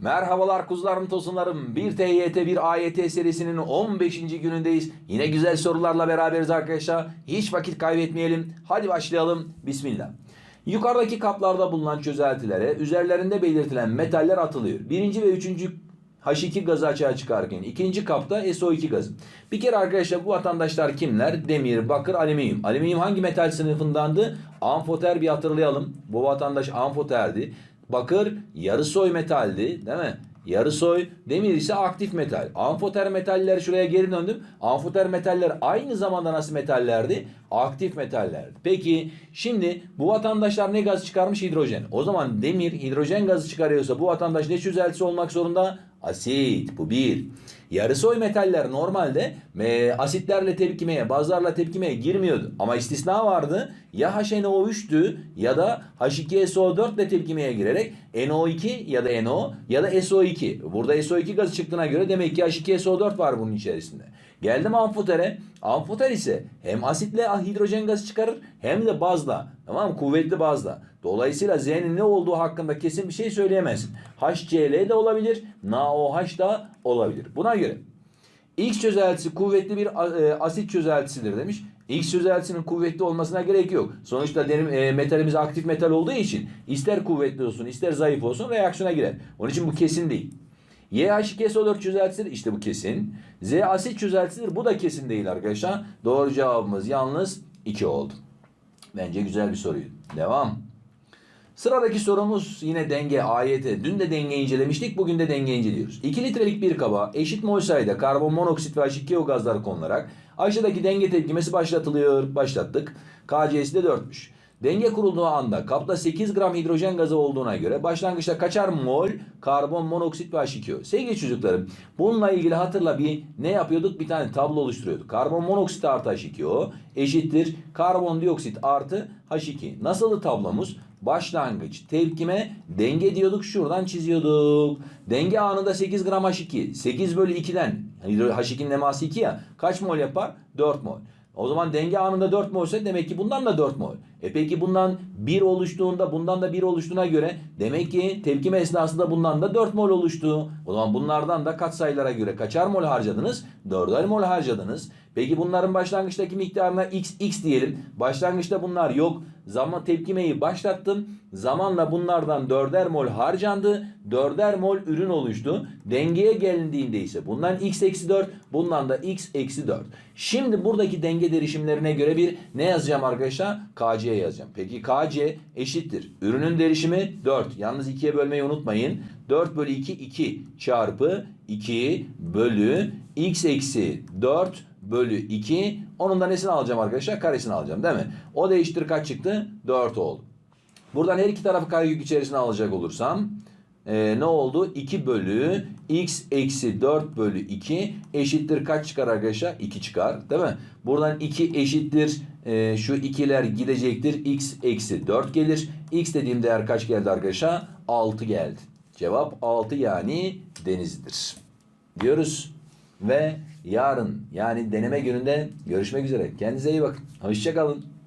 Merhabalar kuzularım tosunlarım. Bir TYT bir AYT serisinin 15. günündeyiz. Yine güzel sorularla beraberiz arkadaşlar. Hiç vakit kaybetmeyelim. Hadi başlayalım. Bismillah. Yukarıdaki kaplarda bulunan çözeltilere üzerlerinde belirtilen metaller atılıyor. Birinci ve üçüncü H2 gazı açığa çıkarken ikinci kapta SO2 gazı. Bir kere arkadaşlar bu vatandaşlar kimler? Demir, bakır, alüminyum. Alüminyum hangi metal sınıfındandı? Amfoter bir hatırlayalım. Bu vatandaş amfoterdi. Bakır yarı soy metaldi değil mi? Yarı soy, demir ise aktif metal. Amfoter metaller şuraya geri döndüm. Amfoter metaller aynı zamanda nasıl metallerdi? Aktif metallerdi. Peki şimdi bu vatandaşlar ne gaz çıkarmış? Hidrojen. O zaman demir hidrojen gazı çıkarıyorsa bu vatandaş ne çözeltisi olmak zorunda? Asit. Bu bir. Yarı soy metaller normalde e, asitlerle tepkimeye, bazlarla tepkimeye girmiyordu. Ama istisna vardı. Ya HNO3'tü ya da H2SO4 ile tepkimeye girerek NO2 ya da NO ya da SO2. Burada SO2 gazı çıktığına göre demek ki H2SO4 var bunun içerisinde. Geldim amfotere. Amfoter ise hem asitle hidrojen gazı çıkarır hem de bazla. Tamam mı? Kuvvetli bazla. Dolayısıyla Z'nin ne olduğu hakkında kesin bir şey söyleyemezsin. HCl de olabilir, NaOH da olabilir. Buna göre X çözeltisi kuvvetli bir e, asit çözeltisidir demiş. X çözeltisinin kuvvetli olmasına gerek yok. Sonuçta derim, e, metalimiz aktif metal olduğu için ister kuvvetli olsun ister zayıf olsun reaksiyona girer. Onun için bu kesin değil. YH2SO4 çözeltisidir. İşte bu kesin. Z asit çözeltisidir. Bu da kesin değil arkadaşlar. Doğru cevabımız yalnız 2 oldu. Bence güzel bir soruydu. Devam. Sıradaki sorumuz yine denge AYT. Dün de denge incelemiştik. Bugün de denge inceliyoruz. 2 litrelik bir kaba eşit mol sayıda karbon monoksit ve H2O gazları konularak aşağıdaki denge tepkimesi başlatılıyor. Başlattık. KC'si de 4'müş. Denge kurulduğu anda kapta 8 gram hidrojen gazı olduğuna göre başlangıçta kaçar mol karbon monoksit ve H2O? Sevgili çocuklarım bununla ilgili hatırla bir ne yapıyorduk? Bir tane tablo oluşturuyorduk. Karbon monoksit artı H2O eşittir karbondioksit artı H2. Nasıldı tablomuz? Başlangıç tepkime denge diyorduk şuradan çiziyorduk. Denge anında 8 gram H2. 8 bölü 2'den H2'nin eması 2 ya kaç mol yapar? 4 mol. O zaman denge anında 4 mol ise demek ki bundan da 4 mol. E peki bundan 1 oluştuğunda bundan da 1 oluştuğuna göre demek ki tepkime esnasında bundan da 4 mol oluştu. O zaman bunlardan da katsayılara göre kaçar mol harcadınız? 4'er mol harcadınız. Peki bunların başlangıçtaki miktarına x x diyelim. Başlangıçta bunlar yok. Zaman tepkimeyi başlattım. Zamanla bunlardan 4'er mol harcandı. 4'er mol ürün oluştu. Dengeye gelindiğinde ise bundan x eksi 4, bundan da x eksi 4. Şimdi buradaki denge derişimlerine göre bir ne yazacağım arkadaşlar? KC yazacağım. Peki KC eşittir. Ürünün derişimi 4. Yalnız 2'ye bölmeyi unutmayın. 4 bölü 2 2 çarpı 2 bölü x eksi 4 bölü 2. Onun da nesini alacağım arkadaşlar? Karesini alacağım değil mi? O da eşittir kaç çıktı? 4 oldu. Buradan her iki tarafı karekök içerisine alacak olursam e, ne oldu? 2 bölü x eksi 4 bölü 2 eşittir kaç çıkar arkadaşlar? 2 çıkar değil mi? Buradan 2 eşittir e, şu ikiler gidecektir. x eksi 4 gelir. x dediğim değer kaç geldi arkadaşlar? 6 geldi. Cevap 6 yani denizdir. Diyoruz. Ve yarın yani deneme gününde görüşmek üzere. Kendinize iyi bakın. Hoşçakalın.